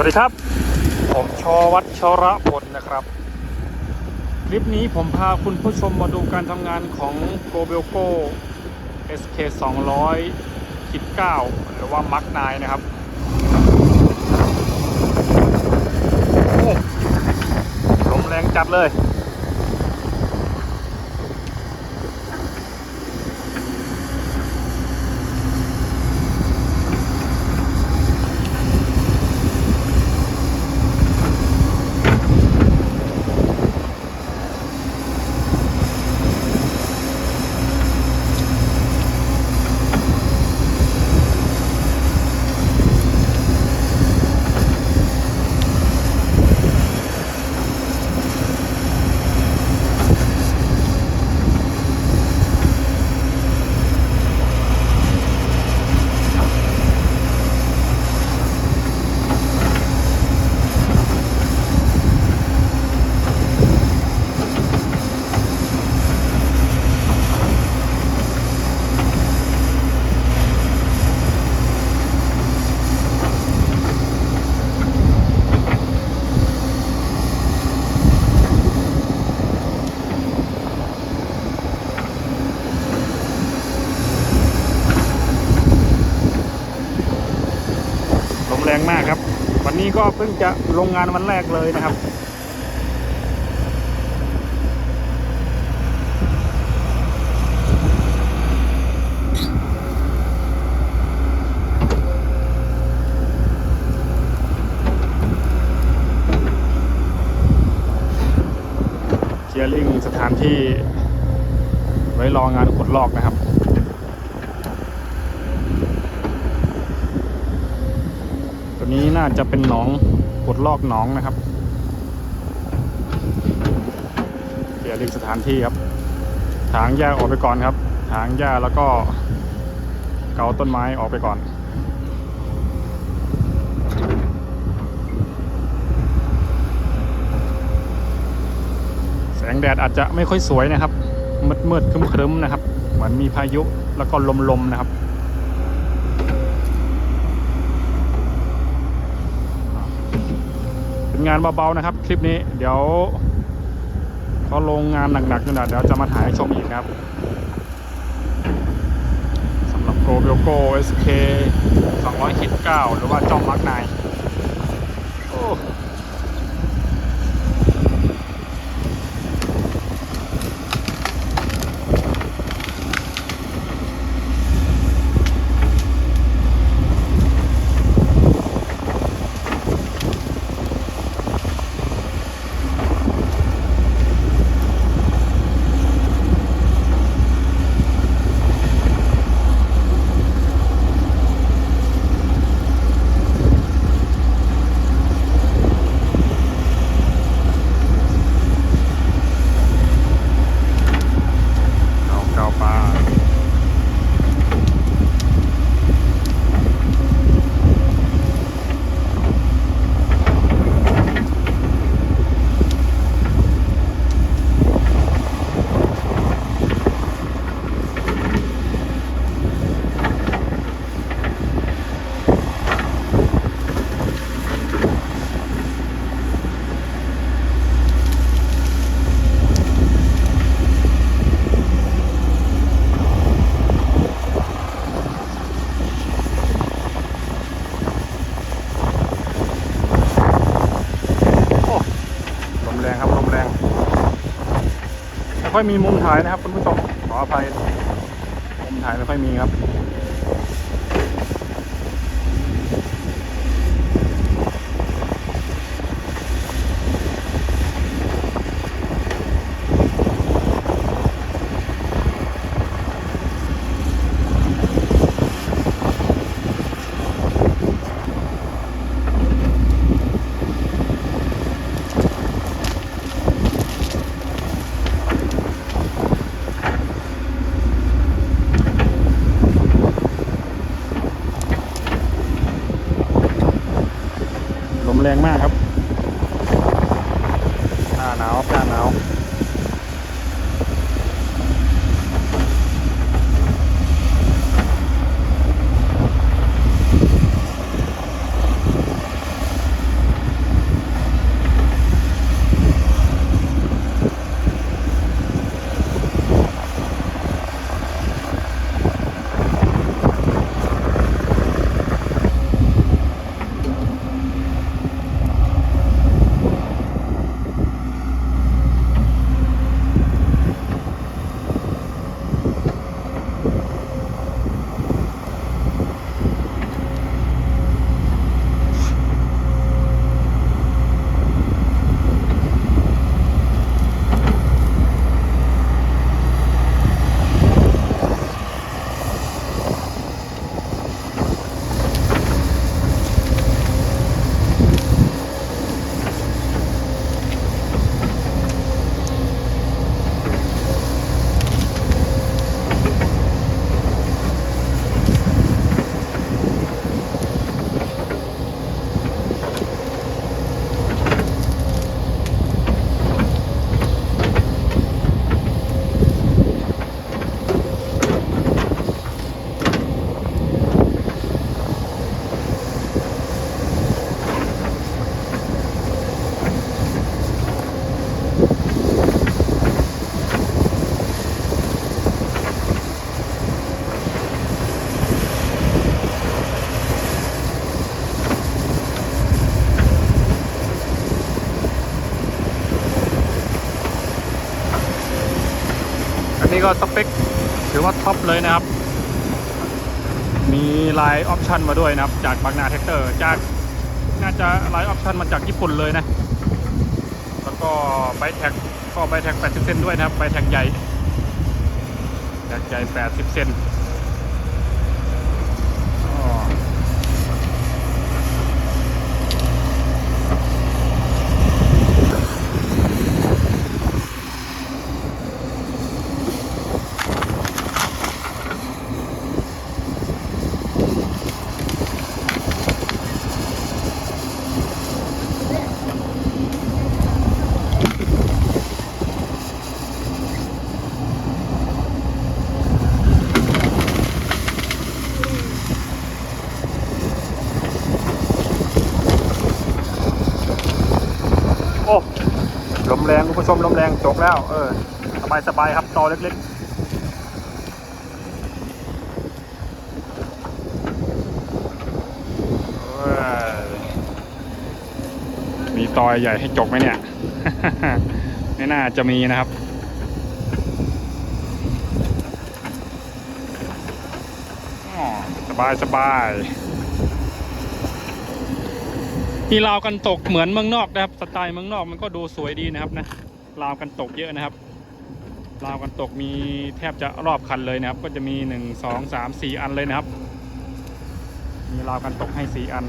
วัสดีครับ ผมชอวัชระพลนะครับ คลิปนี้ผมพาคุณผู้ชมมาดูการทำงานของ g o b e l c o SK 200คิด9หรือว่ามักนายนะครับโอ้ลมแรงจัดเลย รงมากครับ วันนี้ก็เพิ่งจะลงงานวันแรกเลยนะครับ เคลียร์ลิงสถานที่ไว้รองานขุดลอกนะครับ ตัว นี้น่าจะเป็นหนองขุดลอกหนองนะครับเกี่ยวลิงสถานที่ครับ ถางหญ้าออกไปก่อนครับ ถางหญ้าแล้วก็เกาต้นไม้ออกไปก่อนแสงแดดอาจจะไม่ค่อยสวยนะครับมืดมืดๆครึ้มๆนะครับ เหมือนมีพายุแล้วก็ลมๆนะครับ เป็นงานเบาๆนะครับ คลิปนี้เดี๋ยวเขาลงงานหนักๆจนเดี๋ยวจะมาถ่ายให้ชมอีกครับสำหรับ Go b e l g o SK 200 9หรือว่าจอมมาร์กไนโอ้เอาเกาปลาโอ้ลมแรงครับลมแรงไม่ ค่อยมีมุมถ่ายนะครับคุณผู้ชมขออภัยมุมถ่ายไม่ค่อยมีครับ แรงมากครับ นี่ก็สเปคถือว่าท็อปเลยนะครับ มีไลน์ออปชันมาด้วยนะครับ จากบางนาแท็กเตอร์จากน่าจะไลน์ออปชันมาจากญี่ปุ่นเลยนะ แล้วก็ไบแท็กก็ไบแท็ก 80 เซนด้วยนะครับไบแท็กใหญ่แท็กใหญ่ 80 เซน ผู้ชมลมแรงจกแล้ว เออ สบายสบายครับตอเล็กๆมีตอยใหญ่ให้จกไหมเนี่ย ไม่น่าจะมีนะครับ สบายสบายมีราวกันตกเหมือนเมืองนอกนะครับ สไตล์เมืองนอกมันก็ดูสวยดีนะครับนะ ราวกันตกเยอะนะครับราวกันตกมีแทบจะรอบคันเลยนะครับ ก็จะมีหนึ่งสองสามสี่อันเลยนะครับ มีราวกันตกให้สี่อัน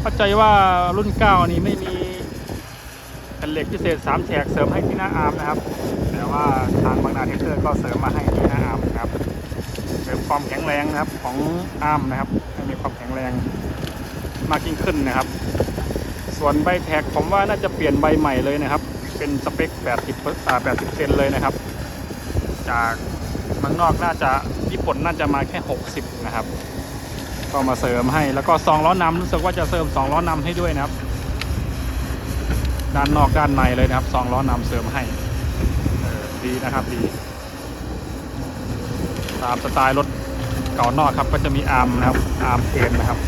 เข้าใจว่ารุ่นเก้านี่ไม่มีแผ่นเหล็กพิเศษสามแฉกเสริมให้ที่หน้าอาร์มนะครับ แต่ว่าทางบางนาเทคเตอร์ก็เสริมมาให้ที่หน้าอาร์มครับเสริมความแข็งแรงนะครับของอาร์มนะครับให้มีความแข็งแรงมากยิ่งขึ้นนะครับ ส่วนใบแท็กผมว่าน่าจะเปลี่ยนใบใหม่เลยนะครับ เป็นสเปค 80อ่า80 เซนเลยนะครับ จากมืองนอกน่าจะญี่ปุ่นน่าจะมาแค่ 60 นะครับ ก็มาเสริมให้แล้วก็สองล้อนำรู้สึกว่าจะเสริมสองล้อนำให้ด้วยนะครับ ด้านนอกด้านในเลยนะครับสองล้อนำเสริมให้ดีนะครับดี ตามสไตล์รถเก่านอกครับก็จะมีอาร์มนะครับอาร์มเอนนะครับ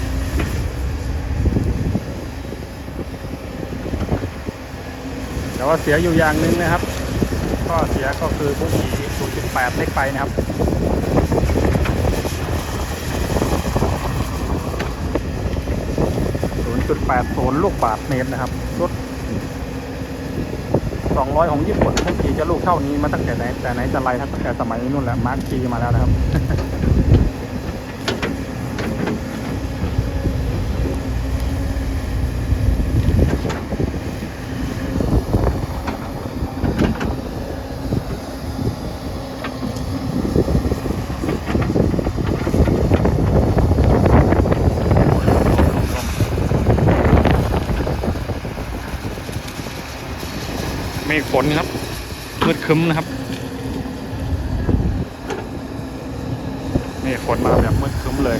แต่ว่าเสียอยู่อย่างหนึ่งนะครับ ก็เสียก็คือบุ้งอี0.8 เล็กไปนะครับ0.80ลูกบาทเมตรนะครับรถ200 ของญี่ปุ่นบุ้งอีจะลูกเท่านี้มาตั้งแต่ไหนแต่ไหนแต่ไรครับตั้งแต่สมัยนู่นแหละมาร์คคีมาแล้วนะครับ ฝนครับมืดคึ้มนะครับ นี่ฝนมาแบบมืดคึ้มเลย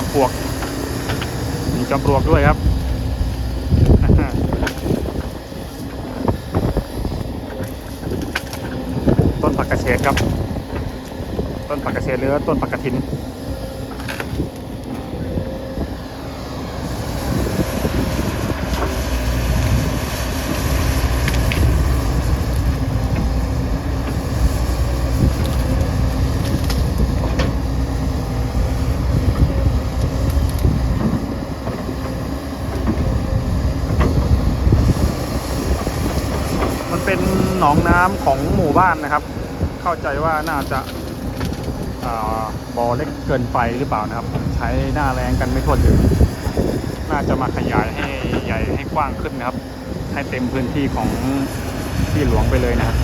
อมปลวก มีจอมปลวกด้วยครับต้นผักกระเฉดครับ ต้นผักกระเฉดหรือต้นผักกระถิน หนองน้ำของหมู่บ้านนะครับ เข้าใจว่าน่าจะาบ่อเล็กเกินไปหรือเปล่านะครับ ใช้หน้าแรงกันไม่ทั่วถึงน่าจะมาขยายให้ใหญ่ให้กว้างขึ้นนะครับ ให้เต็มพื้นที่ของที่หลวงไปเลยนะครับ